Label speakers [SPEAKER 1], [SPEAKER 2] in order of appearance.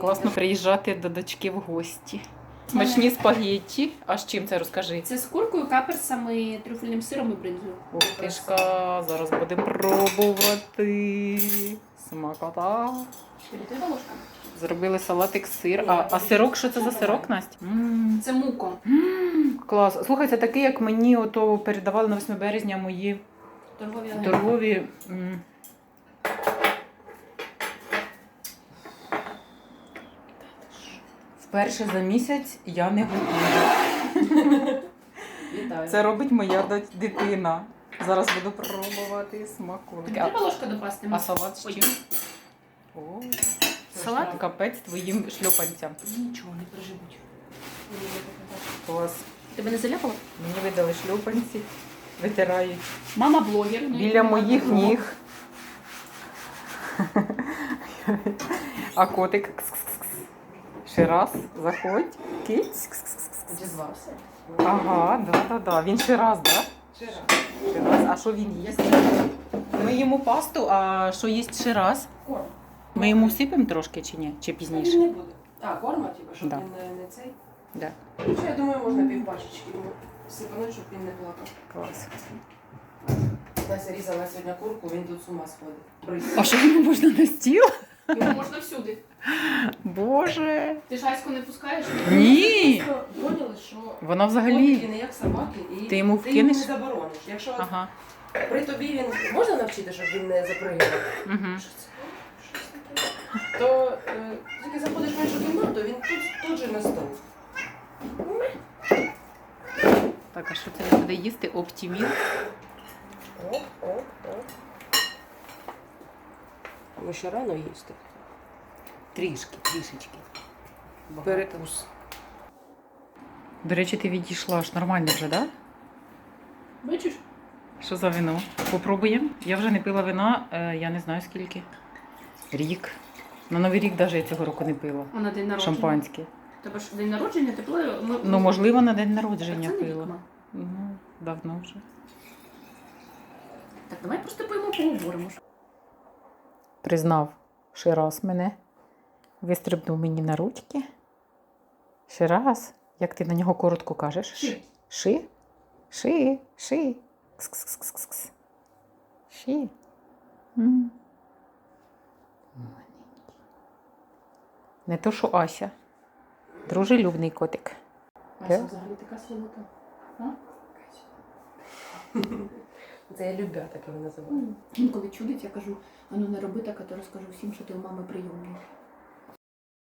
[SPEAKER 1] Класно приїжджати до дочки в гості. Смачні спагетті. А з чим це розкажи?
[SPEAKER 2] Це з куркою, каперсами, трюфельним сиром і бринзою.
[SPEAKER 1] Ух ти ж, зараз будемо пробувати. Смакота.
[SPEAKER 2] Ложка.
[SPEAKER 1] Зробили салатик сир. А, а сирок, що це за сирок, Настя? М,
[SPEAKER 2] Це муко.
[SPEAKER 1] м, Клас. Слухай, це такий, як мені ото передавали на 8 березня мої
[SPEAKER 2] Торгові агенти.
[SPEAKER 1] торгові. м, Вперше за місяць я не готую.
[SPEAKER 2] Вітаю.
[SPEAKER 1] Це робить моя дитина. Зараз буду пробувати смаколики. А,
[SPEAKER 2] Треба ложка допасти.
[SPEAKER 1] а салат з чим? О,
[SPEAKER 2] Салат?
[SPEAKER 1] салат капець твоїм шльопанцям.
[SPEAKER 2] Нічого не проживуть.
[SPEAKER 1] Клас.
[SPEAKER 2] Тебе не заляпало?
[SPEAKER 1] Мені видали шльопанці, витирають
[SPEAKER 2] Мама блогер. ну,
[SPEAKER 1] біля моїх ніг. А котик. Ще раз, заходь. Киць. кс-кс-кс.
[SPEAKER 2] Одізвався.
[SPEAKER 1] Ага, да, да, да. Він ще раз, да?
[SPEAKER 2] Ще раз.
[SPEAKER 1] А що він їсть? Ми йому пасту, а що їсть ще раз?
[SPEAKER 2] Корм.
[SPEAKER 1] Ми йому всипемо трошки чи ні? Чи
[SPEAKER 3] Він
[SPEAKER 1] пізніше?
[SPEAKER 3] не буде. А, корма, типу, щоб
[SPEAKER 1] Да.
[SPEAKER 3] він не, не цей.
[SPEAKER 1] Да.
[SPEAKER 3] Що, я думаю, можна півпачечки йому всипануть, щоб він не плакав.
[SPEAKER 1] Клас.
[SPEAKER 3] Настя різала сьогодні курку, він тут з ума сходить. Бризь.
[SPEAKER 1] А що йому можна на стіл?
[SPEAKER 2] Його можна всюди.
[SPEAKER 1] Боже.
[SPEAKER 2] Ти ж Аську не пускаєш?
[SPEAKER 1] Ні.
[SPEAKER 3] Поняли, що
[SPEAKER 1] Вона взагалі.
[SPEAKER 3] не як собаки, і
[SPEAKER 1] Ти йому
[SPEAKER 3] ти
[SPEAKER 1] вкинеш?
[SPEAKER 3] не заборониш. Якщо от
[SPEAKER 1] Ага.
[SPEAKER 3] при тобі він можна навчити, щоб він не запригав,
[SPEAKER 1] Угу.
[SPEAKER 3] То е, тільки заходиш в іншу кімнату, він тут, тут же на стол.
[SPEAKER 1] Так, а що це він буде їсти? Оптіміл?
[SPEAKER 3] Оп, оп, оп. Ми ще рано їсти.
[SPEAKER 1] Трішки, трішечки.
[SPEAKER 3] Перекус.
[SPEAKER 1] До речі, ти відійшла ж нормально вже, так? Да?
[SPEAKER 2] Бачиш?
[SPEAKER 1] Що за вино? Попробуємо. Я вже не пила вина, е, я не знаю скільки. Рік. На Новий рік навіть я цього року не пила.
[SPEAKER 2] А на день народження.
[SPEAKER 1] Шампанське.
[SPEAKER 2] Тебе ж день народження, ти пила? Ми...
[SPEAKER 1] Ну, можливо, на день
[SPEAKER 2] Так,
[SPEAKER 1] народження
[SPEAKER 2] це не
[SPEAKER 1] пила. Ну, давно вже.
[SPEAKER 2] Так, давай просто поїмо поговоримо.
[SPEAKER 1] Признав ще раз мене. Вистрибнув мені на ручки. Ще раз. Як ти на нього коротко кажеш?
[SPEAKER 2] Ши.
[SPEAKER 1] Ши? Ши, ши. Кс-кс-кс-кс. Ши. М. Не то, що Ася. Дружелюбний котик.
[SPEAKER 2] Ася взагалі така слабота.
[SPEAKER 3] Це я любя, так його називаю.
[SPEAKER 2] Інколи чудить, я кажу, а ну не роби так, а то розкажу всім, що ти у мами прийомний.